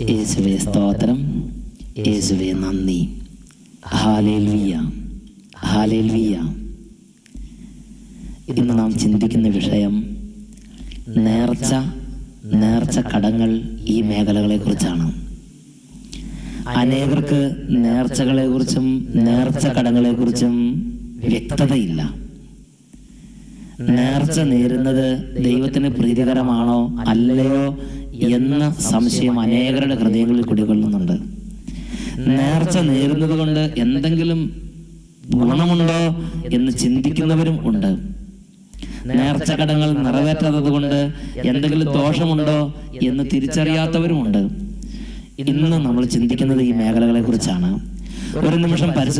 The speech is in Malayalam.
യേശുവേ സ്തോത്രം. യേശുവേ നന്ദി. ഹാലേൽവിയ ഹാലേൽവിയ ഇന്ന് നാം ചിന്തിക്കുന്ന വിഷയം നേർച്ച നേർച്ച കടങ്ങൾ ഈ മേഖലകളെക്കുറിച്ചാണ്. അനേകർക്ക് നേർച്ചകളെക്കുറിച്ചും നേർച്ച കടങ്ങളെക്കുറിച്ചും വ്യക്തതയില്ല. നേർച്ച നേരുന്നത് ദൈവത്തിന് പ്രീതികരമാണോ അല്ലയോ എന്ന സംശയം അനേകരുടെ ഹൃദയങ്ങളിൽ കുടികൊള്ളുന്നുണ്ട്. നേർച്ച നേരുന്നത് കൊണ്ട് എന്തെങ്കിലും ഗുണമുണ്ടോ എന്ന് ചിന്തിക്കുന്നവരും ഉണ്ട്. നേർച്ച കടങ്ങൾ നിറവേറ്റാത്തത് കൊണ്ട് എന്തെങ്കിലും ദോഷമുണ്ടോ എന്ന് തിരിച്ചറിയാത്തവരുമുണ്ട് ഇന്ന് നമ്മൾ ചിന്തിക്കുന്നത് ഈ മേഖലകളെ കുറിച്ചാണ് ഒരു നിമിഷം പരിശുദ്ധ